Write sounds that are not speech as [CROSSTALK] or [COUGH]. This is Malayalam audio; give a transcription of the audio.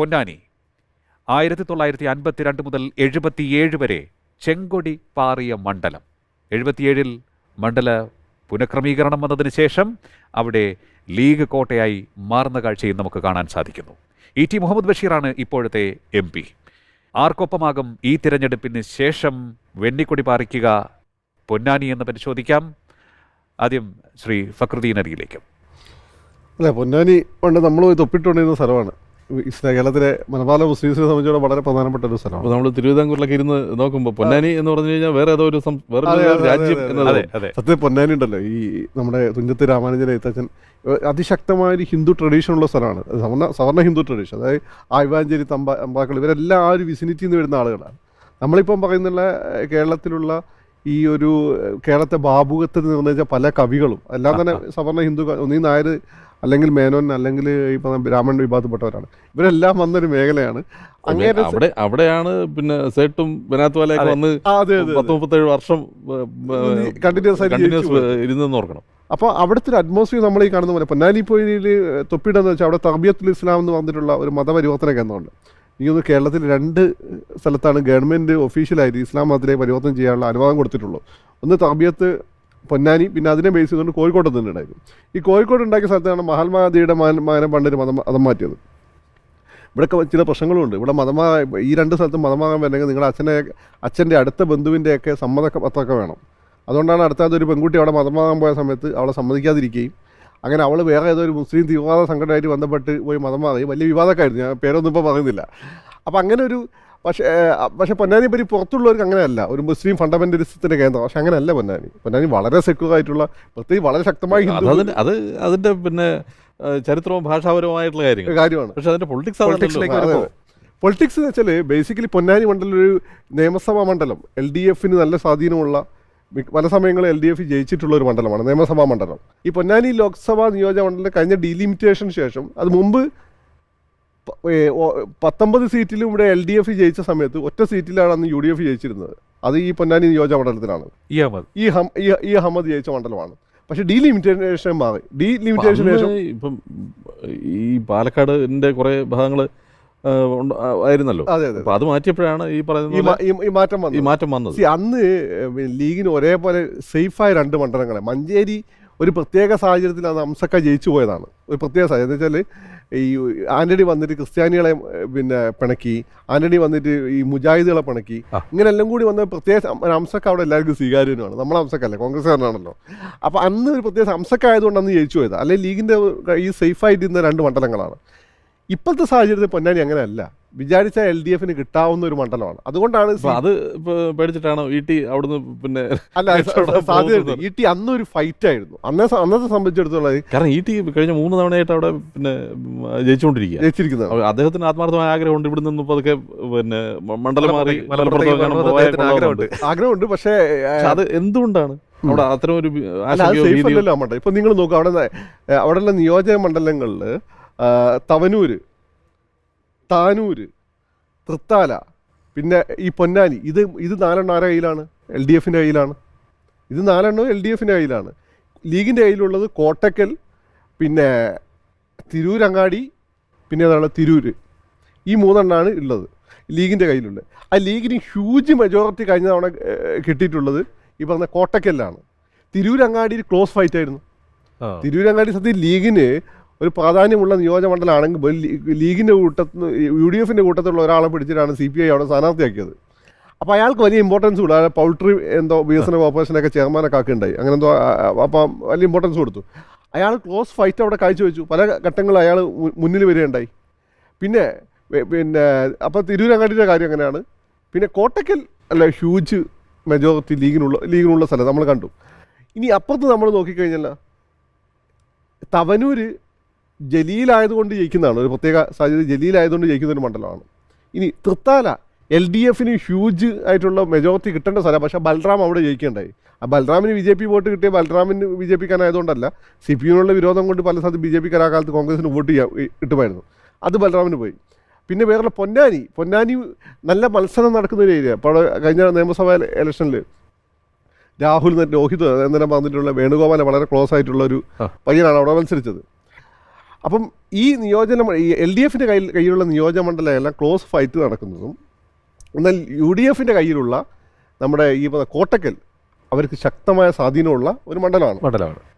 പൊന്നാനി. ആയിരത്തി തൊള്ളായിരത്തി അൻപത്തിരണ്ട് മുതൽ എഴുപത്തിയേഴ് വരെ ചെങ്കൊടി പാറിയ മണ്ഡലം. എഴുപത്തിയേഴിൽ മണ്ഡല പുനഃക്രമീകരണം വന്നതിന് ശേഷം അവിടെ ലീഗ് കോട്ടയായി മാറുന്ന കാഴ്ചയും നമുക്ക് കാണാൻ സാധിക്കുന്നു. ഇ ടി മുഹമ്മദ് ബഷീറാണ് ഇപ്പോഴത്തെ എം പി. ആർക്കൊപ്പമാകും ഈ തിരഞ്ഞെടുപ്പിന് ശേഷം വെണ്ണിക്കൊടി പാറിക്കുക. പൊന്നാനി എന്ന് പരിശോധിക്കാം. ആദ്യം ശ്രീ ഫക്രുദ്ദീൻ അലിയിലേക്ക്. അല്ല പൊന്നാനി പണ്ട് നമ്മൾ പോയി തൊപ്പിട്ടുകൊണ്ടിരുന്ന സ്ഥലമാണ്. കേരളത്തിലെ മലബാർ മുസ്ലിംസിനെ സംബന്ധിച്ചോളം വളരെ പ്രധാനപ്പെട്ട ഒരു സ്ഥലമാണ്. നമ്മൾ തിരുവിതാംകൂറിലൊക്കെ ഇരുന്ന് നോക്കുമ്പോൾ പൊന്നാനി എന്ന് പറഞ്ഞു കഴിഞ്ഞാൽ വേറെ ഏതോ ഒരു വേറെ രാജ്യം എന്നത്. അതെ അതെ. സത്യം പൊന്നാനി ഉണ്ടല്ലോ. ഈ നമ്മുടെ തുഞ്ചത്ത് രാമാനുജൻ എഴുത്തച്ഛൻ. അതിശക്തമായ ഒരു ഹിന്ദു ട്രഡീഷൻ ഉള്ള സ്ഥലമാണ്. സവർണ സവർണ ഹിന്ദു ട്രഡീഷൻ അതായത് ആയുവാഞ്ചേരി തമ്പ അമ്പാക്കൾ ഇവരെല്ലാം ആ ഒരു വിസിനിറ്റിയിൽ നിന്ന് വരുന്ന ആളുകളാണ്. നമ്മളിപ്പം പറയുന്നുള്ള കേരളത്തിലുള്ള ഈ ഒരു കേരളത്തെ ബാബുകത്തിൽ നിർണയിച്ച പല കവികളും. എല്ലാം തന്നെ സവർണ ഹിന്ദു ഒന്നീ നായർ അല്ലെങ്കിൽ മേനോൻ അല്ലെങ്കിൽ ഈ പറഞ്ഞ ബ്രാഹ്മണ വിഭാഗത്തിൽപ്പെട്ടവരാണ്. ഇവരെല്ലാം വന്നൊരു മേഖലയാണ്. അങ്ങനെ അവിടെ അവിടെയാണ് പിന്നെ സേട്ടും ബനാത്വാലയൊക്കെ. വന്ന് പത്ത് മുപ്പത്തേഴ് വർഷം കണ്ടിന്യൂസ് കണ്ടിന്യൂസ് ഇരുന്നെന്ന് ഓർക്കണം. അപ്പോൾ അവിടുത്തെ ഒരു അറ്റ്മോസ്ഫിയർ നമ്മൾ ഈ കാണുന്ന പോലെ പൊന്നാലി പൊന്നാനിപ്പോയിൽ തൊപ്പിയിടെന്ന് വെച്ചാൽ അവിടെ തർബിയത്തുൽ ഇസ്ലാം എന്ന് പറഞ്ഞിട്ടുള്ള ഒരു മതപരിവർത്തന കേന്ദ്രമുണ്ട്. എനിക്കൊന്ന് കേരളത്തിൽ രണ്ട് സ്ഥലത്താണ് ഗവൺമെന്റ് ഒഫീഷ്യലായിട്ട് ഇസ്ലാം മതത്തിലേക്ക് പരിവർത്തനം ചെയ്യാനുള്ള അനുവാദം കൊടുത്തിട്ടുള്ളൂ. ഒന്ന് തർബിയത്ത് പൊന്നാനി പിന്നെ അതിനെ ബേസ് ചെയ്തുകൊണ്ട് കോഴിക്കോട്ട് തന്നെ ഉണ്ടായിരുന്നു. ഈ കോഴിക്കോട് ഉണ്ടാക്കിയ സ്ഥലത്താണ് മഹാത്മാഗാന്ധിയുടെ മകനെ പണ്ടൊരു മതം മതം മാറ്റിയത്. ഇവിടെ ചില പ്രശ്നങ്ങളുണ്ട്. ഇവിടെ മതമാ ഈ രണ്ട് സ്ഥലത്തും മതമാകാൻ വരണമെങ്കിൽ നിങ്ങളുടെ അച്ഛനെ അച്ഛന്റെ അടുത്ത ബന്ധുവിന്റെയൊക്കെ സമ്മത പത്രമൊക്കെ വേണം. അതുകൊണ്ടാണ് അടുത്ത ഒരു പെൺകുട്ടി അവിടെ മതമാകാൻ പോയ സമയത്ത് അവളെ സമ്മതിക്കാതിരിക്കുകയും അങ്ങനെ അവൾ വേറെ ഏതോ ഒരു മുസ്ലിം തീവ്രവാദ സംഘടനയായിട്ട് ബന്ധപ്പെട്ട് പോയി മതം മാറി വലിയ വിവാദമൊക്കെയായിരുന്നു ഞാൻ പേരൊന്നും ഇപ്പോൾ പറയുന്നില്ല. അപ്പോൾ അങ്ങനെ ഒരു പക്ഷേ പക്ഷേ പൊന്നാനി പരി പുറത്തുള്ളവർക്ക് അങ്ങനെയല്ല. ഒരു മുസ്ലിം ഫണ്ടമെന്റലിസത്തിന്റെ കേന്ദ്രം. പക്ഷെ അങ്ങനെയല്ല പൊന്നാനി. പൊന്നാനി വളരെ സെക്യൂർ ആയിട്ടുള്ള പ്രത്യേകിച്ച് വളരെ ശക്തമായി അത് അതിന്റെ അത് അതിന്റെ പിന്നെ ചരിത്രവും ഭാഷാപരവുമായിട്ടുള്ള കാര്യങ്ങൾ കാര്യമാണ്. പക്ഷെ അതിന്റെ പൊളിറ്റിക്സ് പൊളിറ്റിക്സിലേക്ക് പൊളിറ്റിക്സ് എന്ന് വെച്ചാൽ ബേസിക്കലി പൊന്നാനി മണ്ഡലം ഒരു നിയമസഭാ മണ്ഡലം. എൽ ഡി എഫിന് നല്ല സ്വാധീനമുള്ള പല സമയങ്ങളിൽ എൽ ഡി എഫ് ജയിച്ചിട്ടുള്ള ഒരു മണ്ഡലമാണ് നിയമസഭാ മണ്ഡലം. ഈ പൊന്നാനി ലോക്സഭാ നിയോജക മണ്ഡലം കഴിഞ്ഞ ഡീലിമിറ്റേഷന് ശേഷം അത് മുമ്പ് പത്തൊമ്പത് സീറ്റിലും ഇവിടെ എൽ ഡി എഫ് ജയിച്ച സമയത്ത് ഒറ്റ സീറ്റിലാണ് അന്ന് യു ഡി എഫ് ജയിച്ചിരുന്നത്. അത് ഈ പൊന്നാനി നിയോജക മണ്ഡലത്തിലാണ്. ഈ അഹമ്മദ്. ഈ അഹമ്മദ് ജയിച്ച മണ്ഡലമാണ്. പക്ഷെ ഡി ലിമിറ്റേഷൻ മാറി ഡി ശേഷം ഇപ്പം ഈ പാലക്കാടിന്റെ കുറെ ഭാഗങ്ങൾ ആയിരുന്നല്ലോ. അതെ അതെ അപ്പൊ അത് മാറ്റിയപ്പോഴാണ് ഈ പറയുന്നത് ഈ- ഈ മാറ്റം ഈ വന്നു മാറ്റം വന്നത്. അന്ന് ലീഗിന് ഒരേപോലെ സേഫായ രണ്ട് മണ്ഡലങ്ങളെ. മഞ്ചേരി ഒരു പ്രത്യേക സാഹചര്യത്തിൽ അത് അംസക്ക ജയിച്ചു പോയതാണ്. ഒരു പ്രത്യേക സാഹചര്യം. എന്ന് വെച്ചാൽ ഈ ആന്റണി വന്നിട്ട് ക്രിസ്ത്യാനികളെ പിന്നെ പിണക്കി ആന്റണി വന്നിട്ട് ഈ മുജാഹിദുകളെ പിണക്കി ഇങ്ങനെല്ലാം ഇങ്ങനെ എല്ലാം കൂടി വന്ന പ്രത്യേക അംസക്ക അവിടെ എല്ലാവർക്കും സ്വീകാര്യനുമാണ്. നമ്മളെ അംസക്കല്ലേ കോൺഗ്രസ്സുകാരനാണല്ലോ. അപ്പോൾ അന്ന് ഒരു പ്രത്യേക അംസക്ക ആയതുകൊണ്ട് അന്ന് ജയിച്ചു പോയത്. അല്ലെങ്കിൽ ലീഗിന്റെ ഈ സേഫായിട്ടിരുന്ന രണ്ട് മണ്ഡലങ്ങളാണ്. ഇപ്പോഴത്തെ സാഹചര്യത്തിൽ പൊന്നാനി അങ്ങനെയല്ല. വിചാരിച്ച എൽ ഡി എഫിന് കിട്ടാവുന്ന ഒരു മണ്ഡലമാണ്. അതുകൊണ്ടാണ് അത് പേടിച്ചിട്ടാണോ ഇ ടി അവിടുന്ന് പിന്നെ അല്ല [LAUGHS] സാധ്യത ഇ ടി അന്നൊരു ഫൈറ്റ് ആയിരുന്നു. അന്നേ അന്നത്തെ സംബന്ധിച്ചിടത്തോളം കാരണം ഇ ടി കഴിഞ്ഞ മൂന്ന് തവണയായിട്ട് അവിടെ പിന്നെ ജയിച്ചുകൊണ്ടിരിക്കുക. ജയിച്ചിരിക്കുന്നത്. അദ്ദേഹത്തിന് ആത്മാർത്ഥമായ ആഗ്രഹമുണ്ട് ഇവിടെ നിന്ന് പതുക്കെ പിന്നെ മണ്ഡലം മാറി ആഗ്രഹമുണ്ട്. പക്ഷേ അത് എന്തുകൊണ്ടാണ്? അവിടെ അത്തരം ഒരു ഇപ്പൊ നിങ്ങൾ നോക്കുക അവിടെ അവിടെയുള്ള നിയോജക മണ്ഡലങ്ങളിൽ തവനൂര് താനൂർ തൃത്താല പിന്നെ ഈ പൊന്നാനി ഇത് ഇത് നാലെണ്ണം ആരുടെ കയ്യിലാണ്? എൽ ഡി എഫിന്റെ കയ്യിലാണ്. ഇത് നാലെണ്ണം എൽ ഡി എഫിന്റെ കയ്യിലാണ്. ലീഗിന്റെ കയ്യിലുള്ളത് കോട്ടക്കൽ പിന്നെ തിരൂരങ്ങാടി പിന്നെ ഏതാണ്? തിരൂര്. ഈ മൂന്നെണ്ണമാണ് ഉള്ളത് ലീഗിന്റെ കയ്യിലുള്ളത്. ആ ലീഗിന് ഹ്യൂജ് മെജോറിറ്റി കഴിഞ്ഞ തവണ കിട്ടിയിട്ടുള്ളത് ഈ പറഞ്ഞ കോട്ടക്കലിലാണ്. തിരൂരങ്ങാടിയിൽ ക്ലോസ് ഫൈറ്റ് ആയിരുന്നു. തിരൂരങ്ങാടി സത്യം ലീഗിന് ഒരു പ്രാധാന്യമുള്ള നിയോജകമണ്ഡലമാണെങ്കിൽ ലീഗിന്റെ കൂട്ടത്തിൽ യു ഡി എഫിന്റെ കൂട്ടത്തിലുള്ള ഒരാളെ പിടിച്ചിട്ടാണ് സി പി ഐ അവിടെ സ്ഥാനാർത്ഥിയാക്കിയത്. അപ്പോൾ അയാൾക്ക് വലിയ ഇമ്പോർട്ടൻസ് കൊടുത്തു പൗൾട്രി എന്തോ വികസന കോർപ്പറേഷനൊക്കെ ചെയർമാനൊക്കെ ആക്കുന്നുണ്ടായി അങ്ങനെ എന്തോ അപ്പം വലിയ ഇമ്പോർട്ടൻസ് കൊടുത്തു. അയാൾ ക്ലോസ് ഫൈറ്റ് അവിടെ കാഴ്ചവെച്ചു പല ഘട്ടങ്ങളിൽ അയാൾ മുന്നിൽ വരികയുണ്ടായി. പിന്നെ പിന്നെ അപ്പോൾ തിരൂരങ്ങാടിയുടെ കാര്യം അങ്ങനെയാണ്. പിന്നെ കോട്ടക്കൽ അല്ല ഹ്യൂജ് മെജോറിറ്റി ലീഗിനുള്ള ലീഗിനുള്ള സ്ഥലം നമ്മൾ കണ്ടു. ഇനി അപ്പുറത്ത് നമ്മൾ നോക്കിക്കഴിഞ്ഞാൽ തവനൂര് ജലീലായതുകൊണ്ട് ജയിക്കുന്നതാണ്. ഒരു പ്രത്യേക സാഹചര്യം ജലീലായതുകൊണ്ട് ജയിക്കുന്ന ഒരു മണ്ഡലമാണ്. ഇനി തൃത്താല എൽ ഡി എഫിന് ഹ്യൂജ് ആയിട്ടുള്ള മെജോറിറ്റി കിട്ടേണ്ട സ്ഥലം പക്ഷേ ബൽറാം അവിടെ ജയിക്കേണ്ടായി. ആ ബൽറാമിന് ബി ജെ പി വോട്ട് കിട്ടിയ ബൽറാമിന് ബി ജെ പിക്കാനായതുകൊണ്ടല്ല സി പി യുവിനുള്ള വിരോധം കൊണ്ട് പല സ്ഥലത്ത് ബി ജെ പിക്കാർ ആ കാലത്ത് കോൺഗ്രസിന് വോട്ട് ചെയ്യാൻ കിട്ടുമായിരുന്നു അത് ബൽറാമിന് പോയി. പിന്നെ വേറെ പൊന്നാനി. പൊന്നാനി നല്ല മത്സരം നടക്കുന്ന ഒരു ഏരിയ അപ്പോൾ കഴിഞ്ഞ നിയമസഭാ ഇലക്ഷനിൽ രാഹുൽ രോഹിത് എന്നതിനെ പറഞ്ഞിട്ടുള്ള വേണുഗോപാലെ വളരെ ക്ലോസ് ആയിട്ടുള്ള ഒരു പയ്യനാണ്. അവിടെ മത്സരിച്ചത്. അപ്പം ഈ നിയോജന എൽ ഡി എഫിന്റെ കയ്യിൽ കയ്യിലുള്ള നിയോജക മണ്ഡലമെല്ലാം ക്ലോസ് ഫൈറ്റ് നടക്കുന്നതും എന്നാൽ യു ഡി എഫിന്റെ കയ്യിലുള്ള നമ്മുടെ ഈ കോട്ടക്കൽ അവർക്ക് ശക്തമായ സ്വാധീനമുള്ള ഒരു മണ്ഡലമാണ്. മണ്ഡലമാണ്.